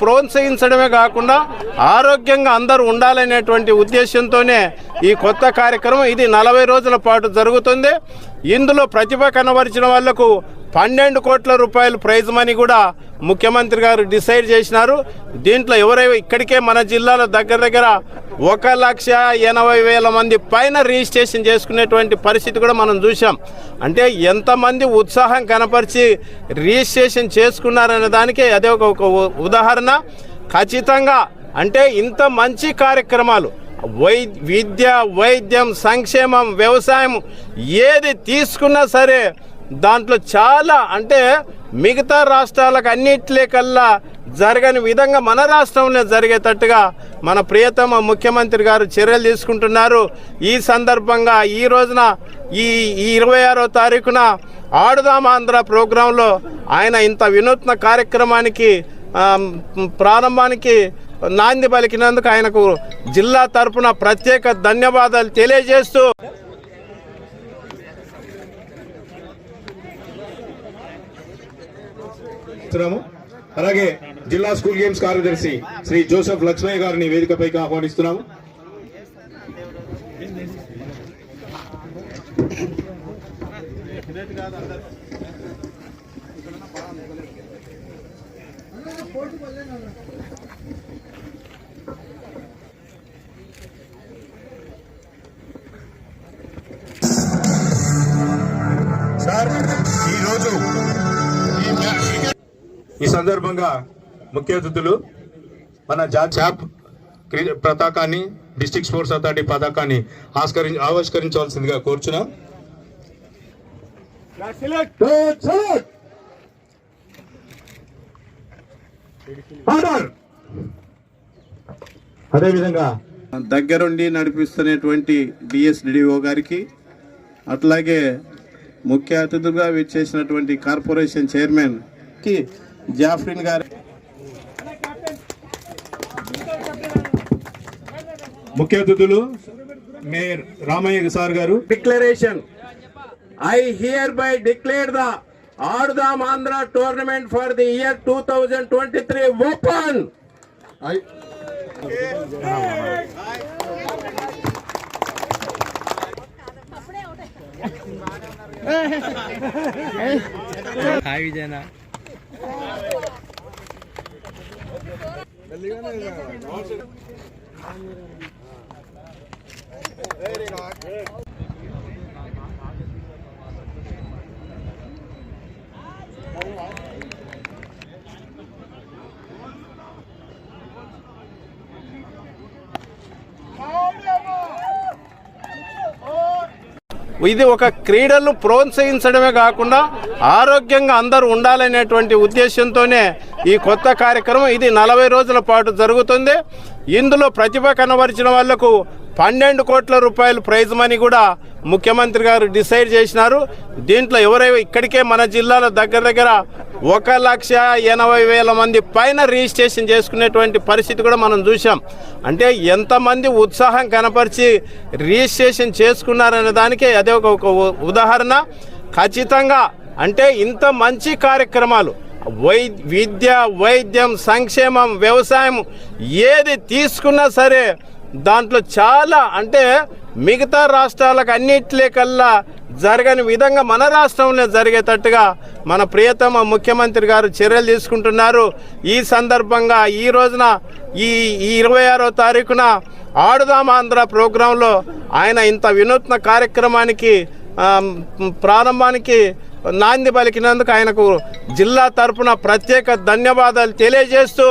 ప్రోత్సహించడమే కాకుండా ఆరోగ్యంగా అందరూ ఉండాలనేటువంటి ఉద్దేశంతోనే ఈ కొత్త కార్యక్రమం ఇది నలభై రోజుల పాటు జరుగుతుంది. ఇందులో ప్రతిభ కనబరిచిన వాళ్ళకు పన్నెండు కోట్ల రూపాయలు ప్రైజ్ మనీ కూడా ముఖ్యమంత్రి గారు డిసైడ్ చేసినారు. దీంట్లో ఎవరైనా ఇక్కడికే మన జిల్లాలో దగ్గర దగ్గర ఒక లక్ష ఎనభై వేల మంది పైన రిజిస్ట్రేషన్ చేసుకునేటువంటి పరిస్థితి కూడా మనం చూసాం అంటే ఎంతమంది ఉత్సాహం కనపరిచి రిజిస్ట్రేషన్ చేసుకున్నారనే దానికి అదే ఒక ఉ- ఉదాహరణ. ఖచ్చితంగా అంటే ఇంత మంచి కార్యక్రమాలు వై విద్య వైద్యం సంక్షేమం వ్యవసాయం ఏది తీసుకున్నా సరే దాంట్లో చాలా అంటే మిగతా రాష్ట్రాలకు అన్నిట్లే కల్లా జరగని విధంగా మన రాష్ట్రంలో జరిగేటట్టుగా మన ప్రియతమ ముఖ్యమంత్రి గారు చర్యలు తీసుకుంటున్నారు. ఈ సందర్భంగా ఈ రోజున ఈ ఈ ఇరవై ఆరో తారీఖున ఆడుదాం ఆంధ్ర ప్రోగ్రాంలో ఆయన ఇంత వినూత్న కార్యక్రమానికి ప్రారంభానికి నాంది పలికినందుకు ఆయనకు జిల్లా తరఫున ప్రత్యేక ధన్యవాదాలు తెలియజేస్తూ ఇస్తున్నాము అలాగే జిల్లా స్కూల్ గేమ్స్ కార్యదర్శి శ్రీ జోసెఫ్ లక్ష్మయ్య గారిని వేదికపైకి ఆహ్వానిస్తున్నాము. సార్ ఈ సందర్భంగా ముఖ్య అతిథులు మన జాబ్ పతాకాన్ని డిస్ట్రిక్ట్ స్పోర్ట్స్ అథారిటీ పతాకాన్ని ఆస్కరి ఆవిష్కరించవలసిందిగా కోరుచున్నాం. అదేవిధంగా దగ్గరుండి నడిపిస్తున్నటువంటి డిఎస్డిఓ గారికి అట్లాగే ముఖ్య అతిథులుగా విచ్చేసినటువంటి కార్పొరేషన్ చైర్మన్కి జాఫ్రిన్ గారి. ముఖ్య అతిథులు మేయర్ రామయ్య సార్ గారు. Declaration I hereby declare the Aadudam Andhra tournament for the year two thousand twenty three open hi విజయనా ఇది ఒక క్రీడలను ప్రోత్సహించడమే కాకుండా ఆరోగ్యంగా అందరూ ఉండాలనేటువంటి ఉద్దేశంతోనే ఈ కొత్త కార్యక్రమం ఇది నలభై రోజుల పాటు జరుగుతుంది. ఇందులో ప్రతిభ కనబరిచిన వాళ్ళకు పన్నెండు కోట్ల రూపాయలు ప్రైజ్ మనీ కూడా ముఖ్యమంత్రి గారు డిసైడ్ చేసినారు. దీంట్లో ఎవరైనా ఇక్కడికే మన జిల్లాలో దగ్గర దగ్గర ఒక లక్ష ఎనభై వేల మంది పైన రిజిస్ట్రేషన్ చేసుకునేటువంటి పరిస్థితి కూడా మనం చూసాం అంటే ఎంతమంది ఉత్సాహం కనపరిచి రిజిస్ట్రేషన్ చేసుకున్నారనే దానికి అదే ఒక ఉ- ఉదాహరణ. ఖచ్చితంగా అంటే ఇంత మంచి కార్యక్రమాలు వై విద్య వైద్యం సంక్షేమం వ్యవసాయం ఏది తీసుకున్నా సరే దాంట్లో చాలా అంటే మిగతా రాష్ట్రాలకు అన్నిట్లే కల్లా జరగని విధంగా మన రాష్ట్రంలో జరిగేటట్టుగా మన ప్రియతమ ముఖ్యమంత్రి గారు చర్యలు తీసుకుంటున్నారు. ఈ సందర్భంగా ఈ రోజున ఈ ఈ ఇరవై ఆరో తారీఖున ఆడుదాం ఆంధ్ర ప్రోగ్రాంలో ఆయన ఇంత వినూత్న కార్యక్రమానికి ప్రారంభానికి నాంది పలికినందుకు ఆయనకు జిల్లా తరఫున ప్రత్యేక ధన్యవాదాలు తెలియజేస్తూ